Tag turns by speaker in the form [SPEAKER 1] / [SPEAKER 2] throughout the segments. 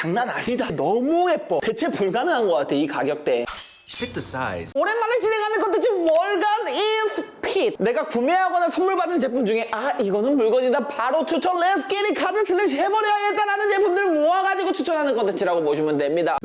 [SPEAKER 1] 장난 아니다. 너무 예뻐. 대체 불가능한 것 같아 이 가격대.
[SPEAKER 2] Pick the size.
[SPEAKER 1] 오랜만에 진행하는 컨텐츠 월간 인스핏 내가 구매하거나 선물 받은 제품 중에 아 이거는 물건이다 바로 추천 렛츠기리 카드 슬래시 해버려야겠다라는 제품들을 모아가지고 추천하는 컨텐츠라고 보시면 됩니다!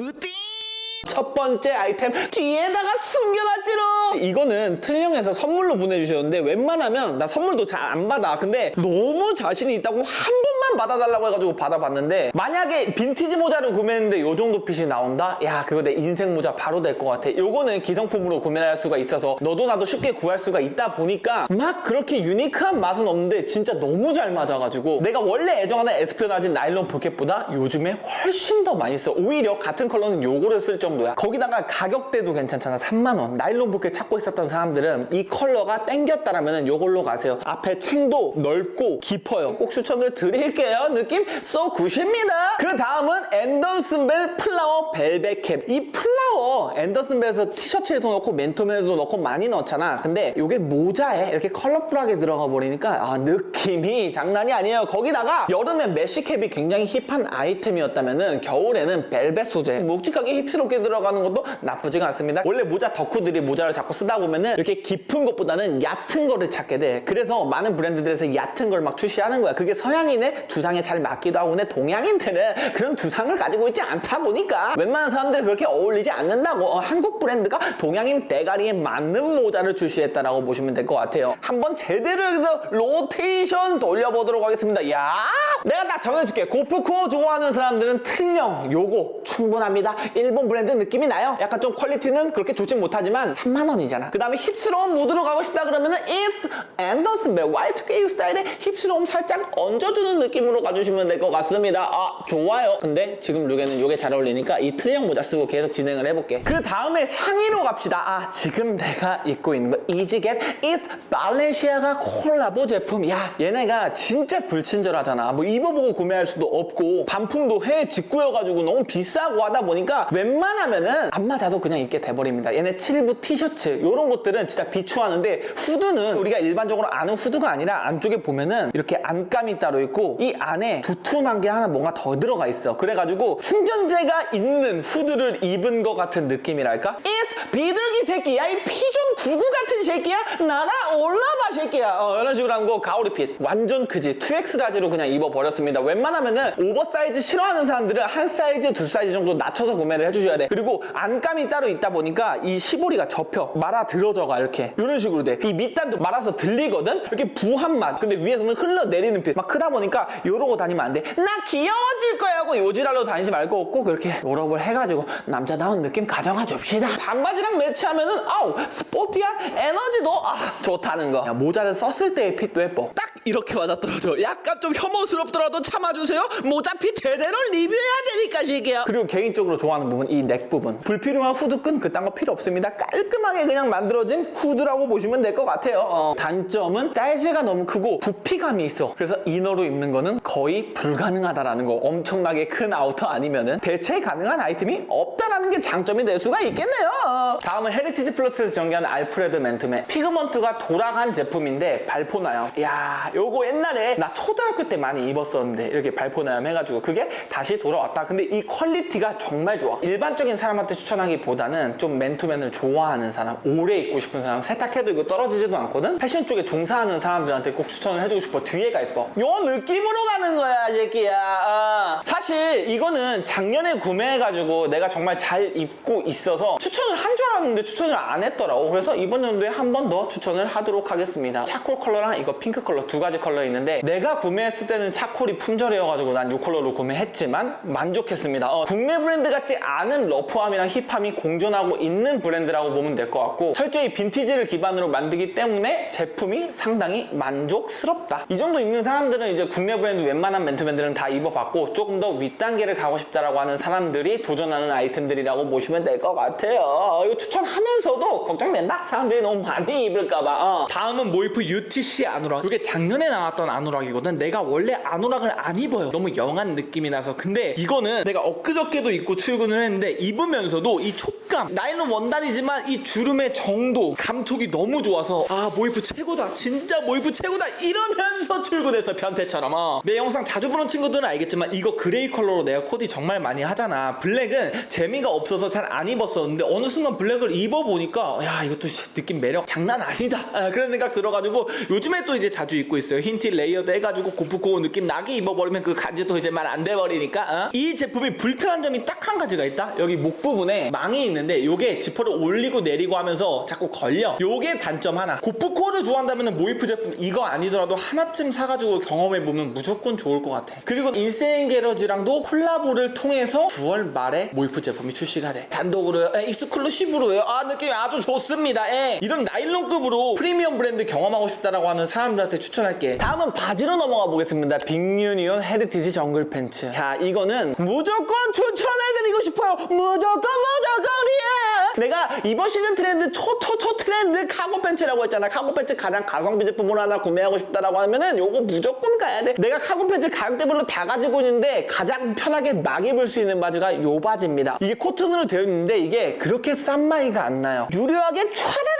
[SPEAKER 1] 첫 번째 아이템 뒤에다가 숨겨놨지로 이거는 틀령에서 선물로 보내주셨는데 웬만하면 나 선물도 잘 안 받아 근데 너무 자신이 있다고 한 번 만 받아달라고 해가지고 받아봤는데 만약에 빈티지 모자를 구매했는데 요 정도 핏이 나온다? 야 그거 내 인생 모자 바로 될 것 같아. 요거는 기성품으로 구매할 수가 있어서 너도 나도 쉽게 구할 수가 있다 보니까 막 그렇게 유니크한 맛은 없는데 진짜 너무 잘 맞아가지고 내가 원래 애정하는 에스피오나진 나일론 포켓보다 요즘에 훨씬 더 많이 써. 오히려 같은 컬러는 요거를 쓸 정도야. 거기다가 가격대도 괜찮잖아. 3만원. 나일론 포켓 찾고 있었던 사람들은 이 컬러가 땡겼다라면 요걸로 가세요. 앞에 챙도 넓고 깊어요. 꼭 추천을 드릴 게요. 느낌 쏘 굿입니다. 그 다음은 앤더슨벨 플라워 벨벳 캡 이 플라워 앤더슨벨에서 티셔츠에도 넣고 맨투맨에도 넣고 많이 넣잖아. 근데 요게 모자에 이렇게 컬러풀하게 들어가 버리니까 아 느낌이 장난이 아니에요. 거기다가 여름에 메쉬캡이 굉장히 힙한 아이템이었다면은 겨울에는 벨벳 소재 묵직하게 힙스럽게 들어가는 것도 나쁘지가 않습니다. 원래 모자 덕후들이 모자를 자꾸 쓰다 보면은 이렇게 깊은 것보다는 얕은 거를 찾게 돼. 그래서 많은 브랜드들에서 얕은 걸 막 출시하는 거야. 그게 서양인의 두상에 잘 맞기도 하고 근데 동양인들은 그런 두상을 가지고 있지 않다 보니까 웬만한 사람들이 그렇게 어울리지 않는다고. 어, 한국 브랜드가 동양인 대가리에 맞는 모자를 출시했다라고 보시면 될 것 같아요. 한번 제대로 해서 로테이션 돌려보도록 하겠습니다. 야 내가 딱 정해줄게. 고프코 좋아하는 사람들은 틀령 요거 충분합니다. 일본 브랜드 느낌이 나요. 약간 좀 퀄리티는 그렇게 좋진 못하지만 3만원이잖아. 그 다음에 힙스러운 무드로 가고 싶다 그러면은 It's 앤더슨벨 Y2K 스타일의 힙스러움 살짝 얹어주는 느낌 으로 가주시면 될 것 같습니다. 아 좋아요. 근데 지금 룩에는 요게 잘 어울리니까 이 틀령 모자 쓰고 계속 진행을 해볼게. 그 다음에 상의로 갑시다. 아 지금 내가 입고 있는 거 이지갭 It's 발렌시아가 콜라보 제품. 야 얘네가 진짜 불친절하잖아. 뭐 입어보고 구매할 수도 없고 반품도 해외 직구여가지고 너무 비싸고 하다 보니까 웬만하면은 안 맞아도 그냥 입게 돼버립니다. 얘네 7부 티셔츠 이런 것들은 진짜 비추하는데 후드는 우리가 일반적으로 아는 후드가 아니라 안쪽에 보면은 이렇게 안감이 따로 있고 이 안에 두툼한 게 하나 뭔가 더 들어가 있어. 그래가지고 충전재가 있는 후드를 입은 것 같은 느낌이랄까? It's 비둘기 새끼야. 이 피존 구구 같은 새끼야. 나라 올라봐 새끼야. 어, 이런 식으로 한 거 가오리핏. 완전 크지? 2X 라지로 그냥 입어버렸습니다. 웬만하면은 오버사이즈 싫어하는 사람들은 한 사이즈 두 사이즈 정도 낮춰서 구매를 해주셔야 돼. 그리고 안감이 따로 있다 보니까 이 시보리가 접혀. 말아 들어져가 이렇게. 이런 식으로 돼이 밑단도 말아서 들리거든? 이렇게 부한 맛. 근데 위에서는 흘러내리는 핏막 크다 보니까 이러고 다니면 안 돼 나 귀여워질 거야 하고 요지랄로 다니지 말고 꼭 이렇게 롤업을 해가지고 남자다운 느낌 가져가 줍시다. 반바지랑 매치하면은 아우 스포티한 에너지도 아 좋다는 거. 야, 모자를 썼을 때의 핏도 예뻐. 딱 이렇게 맞아떨어져. 약간 좀 혐오스럽더라도 참아주세요. 모자 핏 제대로 리뷰해야 되니까 시기야. 그리고 개인적으로 좋아하는 부분 이 넥 부분. 불필요한 후드끈 그딴 거 필요 없습니다. 깔끔하게 그냥 만들어진 후드라고 보시면 될 것 같아요. 어, 단점은 사이즈가 너무 크고 부피감이 있어. 그래서 이너로 입는 거는 거의 불가능하다라는 거 엄청나게 큰 아우터 아니면은 대체 가능한 아이템이 없다라는 게 장점이 될 수가 있겠네요. 어. 다음은 헤리티지 플러스에서 전개한 알프레드 맨투맨 피그먼트가 돌아간 제품인데 발포나요 야 요거 옛날에 나 초등학교 때 많이 입었었는데 이렇게 발포나염 해가지고 그게 다시 돌아왔다. 근데 이 퀄리티가 정말 좋아. 일반적인 사람한테 추천하기보다는 좀 맨투맨을 좋아하는 사람 오래 입고 싶은 사람 세탁해도 이거 떨어지지도 않거든? 패션 쪽에 종사하는 사람들한테 꼭 추천을 해주고 싶어. 뒤에가 예뻐 요 느낌 으로 가는 거야 새끼야. 어. 사실 이거는 작년에 구매해가지고 내가 정말 잘 입고 있어서 추천을 한 줄 알았는데 추천을 안 했더라고. 그래서 이번 연도에 한 번 더 추천을 하도록 하겠습니다. 차콜 컬러랑 이거 핑크 컬러 두 가지 컬러 있는데 내가 구매했을 때는 차콜이 품절이어가지고 난 이 컬러로 구매했지만 만족했습니다. 어, 국내 브랜드 같지 않은 러프함이랑 힙함이 공존하고 있는 브랜드라고 보면 될 것 같고 철저히 빈티지를 기반으로 만들기 때문에 제품이 상당히 만족스럽다. 이 정도 입는 사람들은 이제 국내 브랜드 웬만한 맨투맨들은 다 입어봤고 조금 더 윗단계를 가고 싶다라고 하는 사람들이 도전하는 아이템들이라고 보시면 될 것 같아요. 어, 이거 추천하면서도 걱정된다. 사람들이 너무 많이 입을까봐. 어.
[SPEAKER 2] 다음은 모이프 UTC 아노락 이게 작년에 나왔던 아노락이거든 내가 원래 아노락을 안 입어요 너무 영한 느낌이 나서 근데 이거는 내가 엊그저께도 입고 출근을 했는데 입으면서도 이 촉감 나일론 원단이지만 이 주름의 정도 감촉이 너무 좋아서 아 모이프 최고다 진짜 모이프 최고다 이러면서 출근했어 변태처럼 어. 내 영상 자주 보는 친구들은 알겠지만 이거 그레이 컬러로 내가 코디 정말 많이 하잖아. 블랙은 재미가 없어서 잘 안 입었었는데 어느 순간 블랙을 입어보니까 야 이것도 씨, 느낌 매력 장난 아니다. 아, 그런 생각 들어가지고 요즘에 또 이제 자주 입고 있어요. 흰티 레이어드 해가지고 고프고 느낌 나게 입어버리면 그 간지도 이제 말 안 돼버리니까 어? 이 제품이 불편한 점이 딱 한 가지가 있다. 여기 목 부분에 망이 있는데 요게 지퍼를 올리고 내리고 하면서 자꾸 걸려. 요게 단점 하나. 고프코어를 좋아한다면 모이프 제품 이거 아니더라도 하나쯤 사가지고 경험해보면 무조건 좋을 것 같아 그리고 인세인 게러지랑도 콜라보를 통해서 9월 말에 모이프 제품이 출시가 돼 단독으로요 에, 익스클루시브로요 아 느낌이 아주 좋습니다 에. 이런 나일론급으로 프리미엄 브랜드 경험하고 싶다라고 하는 사람들한테 추천할게
[SPEAKER 1] 다음은 바지로 넘어가 보겠습니다. 빅유니온 헤리티지 정글 팬츠. 야, 이거는 무조건 추천해드리고 싶어요. 무조건 무조건이야. 내가 이번 시즌 트렌드 초초초 트렌드 카고 팬츠라고 했잖아. 카고 팬츠 가장 가성비 제품으로 하나 구매하고 싶다라고 하면은 요거 무조건 가야 돼. 내가 카고 팬츠 가격대별로 다 가지고 있는데 가장 편하게 막 입을 수 있는 바지가 요 바지입니다. 이게 코튼으로 되어 있는데 이게 그렇게 싼 마이가 안 나요. 유려하게 촤르르르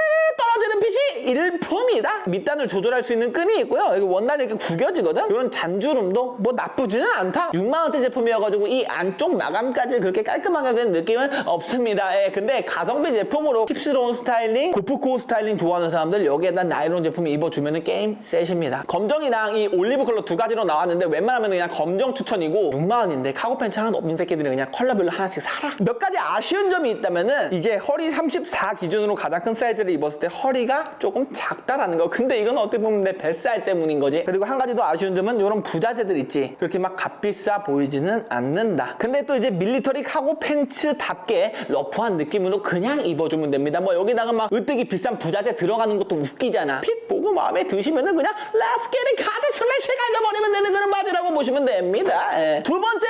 [SPEAKER 1] 떨어지는 핏이 일품이다. 밑단을 조절할 수 있는 끈이 있고요. 여기 원단이 이렇게 구겨지거든. 이런 잔주름도 뭐 나쁘지는 않다. 6만 원대 제품이어가지고 이 안쪽 마감까지 그렇게 깔끔하게 된 느낌은 없습니다. 예, 근데 가성비 제품으로 힙스러운 스타일링, 고프코 스타일링 좋아하는 사람들 여기에다 나일론 제품 입어주면 게임 셋입니다. 검정이랑 이 올리브 컬러 두 가지로 나왔는데 웬만하면 그냥 검정 추천이고 6만 원인데 카고 팬츠 하나 없는 새끼들은 그냥 컬러별로 하나씩 사라. 몇 가지 아쉬운 점이 있다면은 이게 허리 34 기준으로 가장 큰 사이즈를 입었을 때가 조금 작다라는 거. 근데 이건 어떻게 보면 내 뱃살 때문인 거지. 그리고 한 가지 더 아쉬운 점은 이런 부자재들 있지. 그렇게 막 값비싸 보이지는 않는다. 근데 또 이제 밀리터리 카고 팬츠답게 러프한 느낌으로 그냥 입어주면 됩니다. 뭐 여기다가 막 으뜨기 비싼 부자재 들어가는 것도 웃기잖아. 핏 보고 마음에 드시면은 그냥 it 카드 슬래시 갈겨버리면 되는 그런 바지라고 보시면 됩니다. 예. 두 번째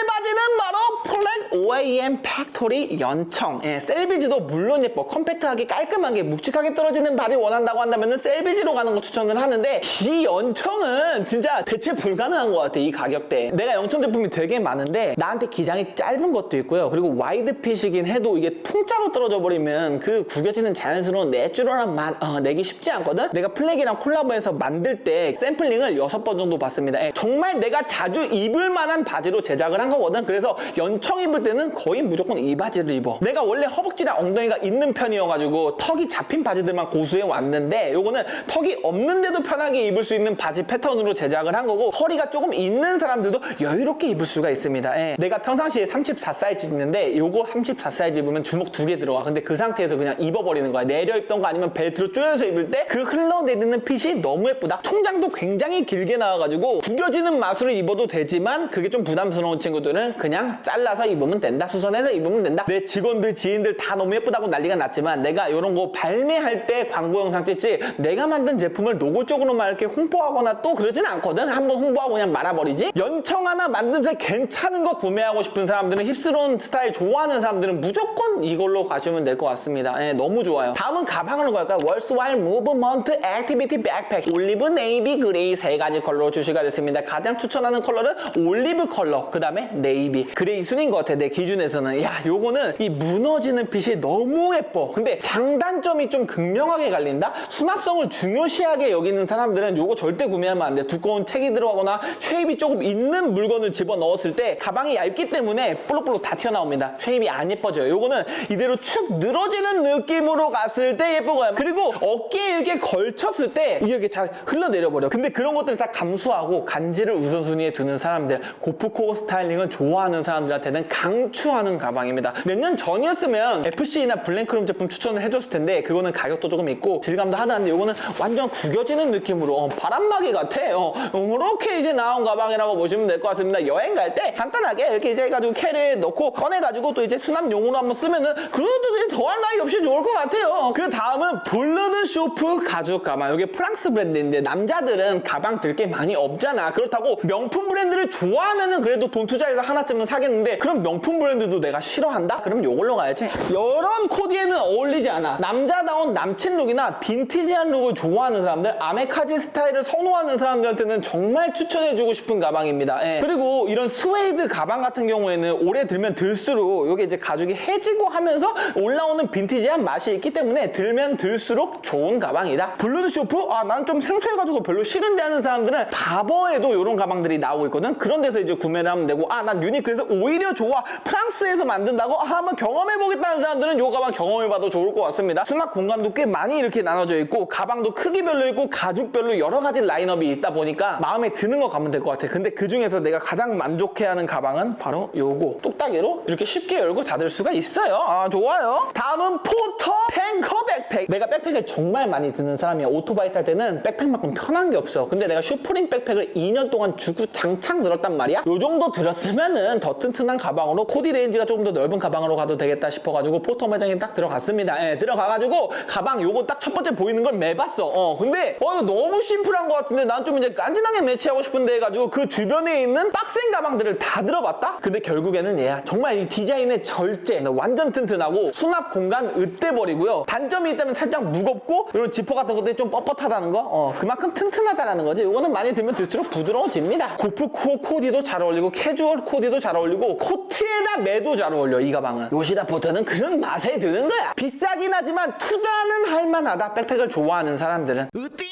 [SPEAKER 1] OAM 팩토리 연청. 예, 셀비지도 물론 예뻐. 컴팩트하게 깔끔하게 묵직하게 떨어지는 바지 원한다고 한다면은 셀비지로 가는 거 추천을 하는데 이 연청은 진짜 대체 불가능한 것 같아 이 가격대. 내가 연청 제품이 되게 많은데 나한테 기장이 짧은 것도 있고요. 그리고 와이드 핏이긴 해도 이게 통짜로 떨어져 버리면 그 구겨지는 자연스러운 내추럴한 맛 어, 내기 쉽지 않거든. 내가 플렉이랑 콜라보해서 만들 때 샘플링을 여섯 번 정도 봤습니다. 예, 정말 내가 자주 입을 만한 바지로 제작을 한 거거든. 그래서 연청 입을 때는 거의 무조건 이 바지를 입어. 내가 원래 허벅지랑 엉덩이가 있는 편이어가지고 턱이 잡힌 바지들만 고수해 왔는데 요거는 턱이 없는데도 편하게 입을 수 있는 바지 패턴으로 제작을 한 거고 허리가 조금 있는 사람들도 여유롭게 입을 수가 있습니다. 예. 내가 평상시에 34 사이즈 입는데 요거 34 사이즈 입으면 주먹 두 개 들어가. 근데 그 상태에서 그냥 입어버리는 거야. 내려 입던 거 아니면 벨트로 조여서 입을 때 그 흘러내리는 핏이 너무 예쁘다. 총장도 굉장히 길게 나와가지고 구겨지는 맛으로 입어도 되지만 그게 좀 부담스러운 친구들은 그냥 잘라서 입으면 된다. 수선해서 입으면 된다. 내 직원들, 지인들 다 너무 예쁘다고 난리가 났지만 내가 이런 거 발매할 때 광고 영상 찍지 내가 만든 제품을 노골적으로만 이렇게 홍보하거나 또 그러진 않거든. 한번 홍보하고 그냥 말아버리지. 연청 하나 만듦새 괜찮은 거 구매하고 싶은 사람들은 힙스러운 스타일 좋아하는 사람들은 무조건 이걸로 가시면 될 것 같습니다. 예, 너무 좋아요. 다음은 가방으로 갈까요? 월스와일 무브먼트 액티비티 백팩 올리브 네이비 그레이 세 가지 컬러로 출시가 됐습니다. 가장 추천하는 컬러는 올리브 컬러 그 다음에 네이비 그레이 순인 것 같아 내 기준에서는 야 요거는 이 무너지는 핏이 너무 예뻐. 근데 장단점이 좀 극명하게 갈린다? 수납성을 중요시하게 여기는 사람들은 요거 절대 구매하면 안 돼. 두꺼운 책이 들어가거나 쉐입이 조금 있는 물건을 집어 넣었을 때 가방이 얇기 때문에 볼록볼록 다 튀어나옵니다. 쉐입이 안 예뻐져요. 요거는 이대로 축 늘어지는 느낌으로 갔을 때 예쁘고요. 그리고 어깨에 이렇게 걸쳤을 때 이렇게 잘 흘러내려 버려. 근데 그런 것들을 다 감수하고 간지를 우선순위에 두는 사람들 고프코어 스타일링을 좋아하는 사람들한테는 강 추하는 가방입니다. 몇 년 전이었으면 FC나 블랭크롬 제품 추천을 해줬을 텐데 그거는 가격도 조금 있고 질감도 하다는데 이거는 완전 구겨지는 느낌으로 어, 바람막이 같아 어, 이렇게 이제 나온 가방이라고 보시면 될 것 같습니다. 여행 갈 때 간단하게 이렇게 이제 해가지고 캐리에 넣고 꺼내가지고 또 이제 수납용으로 한번 쓰면은 그래도 이제 더할 나위 없이 좋을 것 같아요. 그 다음은 블러드 쇼프 가죽 가방. 이게 프랑스 브랜드인데 남자들은 가방 들 게 많이 없잖아. 그렇다고 명품 브랜드를 좋아하면은 그래도 돈 투자해서 하나쯤은 사겠는데 그럼 명품 브랜드도 내가 싫어한다? 그럼 요걸로 가야지. 이런 코디에는 어울리지 않아. 남자다운 남친 룩이나 빈티지한 룩을 좋아하는 사람들, 아메카지 스타일을 선호하는 사람들한테는 정말 추천해주고 싶은 가방입니다. 예. 그리고 이런 스웨이드 가방 같은 경우에는 오래 들면 들수록 이게 이제 가죽이 해지고 하면서 올라오는 빈티지한 맛이 있기 때문에 들면 들수록 좋은 가방이다. 블루드 쇼프? 아, 난 좀 생소해가지고 별로 싫은데 하는 사람들은 바버에도 이런 가방들이 나오고 있거든. 그런 데서 이제 구매를 하면 되고, 아, 난 유니크에서 오히려 좋아. 프랑스에서 만든다고? 아, 한번 경험해보겠다는 사람들은 이 가방 경험해봐도 좋을 것 같습니다. 수납 공간도 꽤 많이 이렇게 나눠져 있고, 가방도 크기별로 있고, 가죽별로 여러 가지 라인업이 있다 보니까 마음에 드는 거 가면 될 것 같아. 근데 그 중에서 내가 가장 만족해하는 가방은 바로 요거. 똑딱이로 이렇게 쉽게 열고 닫을 수가 있어요. 아, 좋아요. 다음은 포터 탱커 백팩. 내가 백팩을 정말 많이 드는 사람이야. 오토바이 탈 때는 백팩만큼 편한 게 없어. 근데 내가 슈프림 백팩을 2년 동안 주구 장창 들었단 말이야. 요 정도 들었으면은 더 튼튼한 가방으로 코디 레인지가 조금 더 넓은 가방으로 가도 되겠다 싶어가지고 포터 매장에 딱 들어갔습니다. 예, 들어가가지고 가방 요거 딱 첫 번째 보이는 걸 매봤어. 어, 근데 어 너무 심플한 것 같은데 난 좀 이제 깐진하게 매치하고 싶은데 해가지고 그 주변에 있는 빡센 가방들을 다 들어봤다? 근데 결국에는 얘야. 정말 이 디자인의 절제. 완전 튼튼하고 수납 공간 으떼버리고요. 단점이 있다면 살짝 무겁고 이런 지퍼 같은 것들이 좀 뻣뻣하다는 거. 어, 그만큼 튼튼하다라는 거지. 이거는 많이 들면 들수록 부드러워집니다. 고프 쿠어 코디도 잘 어울리고 캐주얼 코디도 잘 어울리고 코트 에다 매도 잘 어울려 이 가방은. 요시다 포터는 그런 맛에 드는 거야. 비싸긴 하지만 투자는 할만하다. 백팩을 좋아하는 사람들은. 으띠!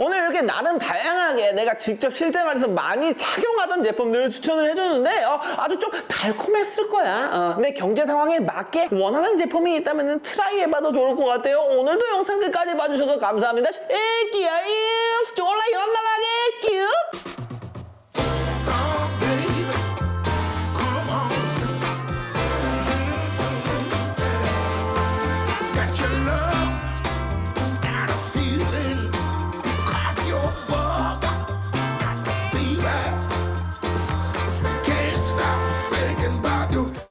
[SPEAKER 1] 오늘 이렇게 나름 다양하게 내가 직접 실생활에서 많이 착용하던 제품들을 추천을 해줬는데 어, 아주 좀 달콤했을 거야. 어, 내 경제 상황에 맞게 원하는 제품이 있다면 트라이 해봐도 좋을 것 같아요. 오늘도 영상 끝까지 봐주셔서 감사합니다. 애기야 이스